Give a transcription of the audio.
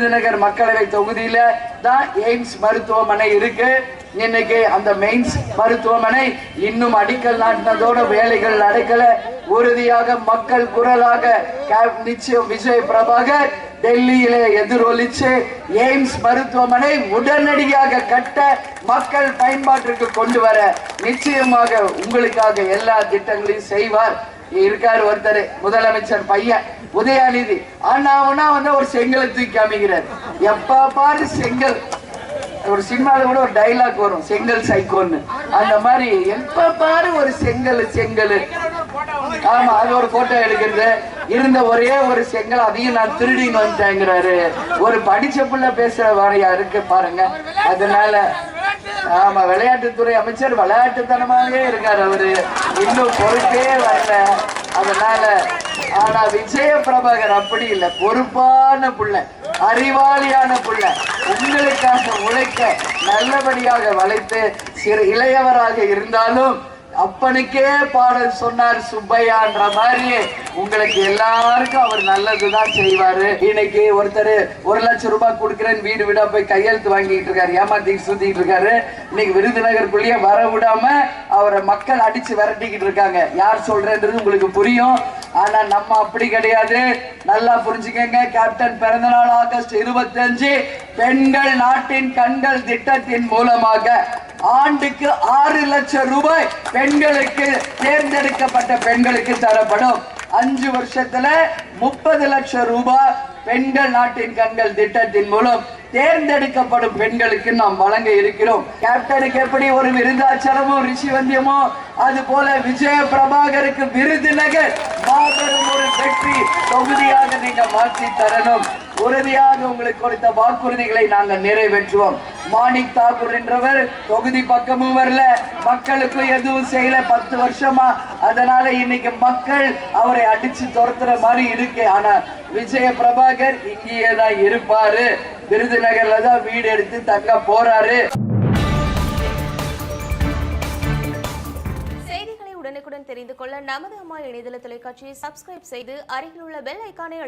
விருதுநகர் மக்களவை தொகுதியில தான் எய்ம்ஸ் மருத்துவமனை இருக்கு. இன்னைக்கு அந்த மெயின்ஸ் மருத்துவமனை இன்னும் அடிக்கல் நாட்டினதோட வேலைகள் நடக்கல. உறுதியாக மக்கள் குரலாக நிச்சயம் விஜய் பிரபாகர் டெல்லியிலே எதிரொலிச்சு எய்ம்ஸ் மருத்துவமனை உடனடியாக கட்ட மக்கள் பயன்பாட்டிற்கு கொண்டு வர நிச்சயமாக உங்களுக்காக எல்லா திட்டங்களையும் செய்வார். இருக்காரு ஒருத்தர் முதலமைச்சர் பையன் உதயாநிதி. ஆனாவுனா வந்து ஒரு செங்கலை தூக்கி காமிக்கிறார். எப்ப பாரு செங்கல். ஒரு சினிமால கூட ஒரு டைலாக் வரும் செங்கல் சைக்கோன்னு. அந்த மாதிரி எப்ப பாரு ஒரு செங்கல் செங்கல். ஆமா அது ஒரு போட்டோ எடுக்கிறது. இருந்த ஒரே ஒரு செங்கல் அதையும் நான் திருடின்னு வந்துட்டேங்கிறாரு. ஒரு படிச்ச புள்ள பேசுற வரையா இருக்கு பாருங்க. அதனால ஆமா விளையாட்டுத்துறை அமைச்சர் விளையாட்டுத்தனமாகவே இருக்காரு அவரு. இன்னும் பொறுப்பே வரல. அதனால ஆனா விஜய பிரபாகர் அப்படி இல்லை. பொறுப்பான புள்ள அறிவாளியான புள்ள. உங்களுக்காக உழைக்க நல்லபடியாக வளைத்து சிறு இளையவராக இருந்தாலும் அப்பனுக்கே பாடல் சொன்னார் சுப்பையான்ற மாதிரி உங்களுக்கு எல்லாருக்கும் அவர் நல்லதுதான் செய்வாரு. இன்னைக்கு ஒருத்தர் ஒரு லட்சம் ரூபாய் கொடுக்குறேன்னு வீடு வீடா போய் கையெழுத்து வாங்கிட்டு இருக்காரு. ஏமாத்தி சுத்திட்டு இருக்காரு. இன்னைக்கு விருதுநகருக்குள்ளேயே வர விடாம அவரை மக்கள் அடிச்சு விரட்டிக்கிட்டு இருக்காங்க. யார் சொல்றேன்றது உங்களுக்கு புரியும். ஆனா நம்ம அப்படி கிடையாது. நல்லா புரிஞ்சுக்கங்க. கேப்டன் பிறந்தநாள் ஆகஸ்ட் இருபத்தஞ்சு. பெண்கள் நாட்டின் கண்கள் திட்டத்தின் மூலமாக ஆண்டுக்கு ஆறு லட்சம் ரூபாய் பெண்களுக்கு தேர்ந்தெடுக்கப்பட்ட பெண்களுக்கு தரப்படும். அஞ்சு வருஷத்துல முப்பது லட்சம் ரூபாய் பெண்கள் நாட்டின் கண்கள் திட்டத்தின் மூலம் தேர்ந்தெடுக்கப்படும் பெண்களுக்கு நாம் வழங்க இருக்கிறோம். கேப்டனுக்கு எப்படி ஒரு விருந்தாச்சலமோ ரிஷி வந்தியமோ அது போல விஜய பிரபாகருக்கு விருதுநகர் மாபெரும் ஒரு வெற்றி தொகுதியாக நீங்க மாற்றி தரணும். உறுதியாக உங்களுக்கு கொடுத்த வாக்குறுதிகளை நாங்கள் நிறைவேற்றுவோம். மாணிக் தாக்கூர் என்றவர் தொகுதி பக்கமும் வரல. மக்களுக்கு எதுவும் செய்யல. பத்து வருஷமா அதனால இன்னைக்கு மக்கள் அவரை அடிச்சு துரத்துற மாதிரி இருக்கு. ஆனா விஜய பிரபாகர் இங்கேயே தான் இருப்பாரு. விருதுநகர்ல தான் வீடு எடுத்து தங்க போறாரு. செய்திகளை உடனுக்குடன் தெரிந்து கொள்ள நமது அம்மா இணையதள தொலைக்காட்சியை சப்ஸ்கிரைப் செய்து அருகில் உள்ள பெல் ஐக்கானை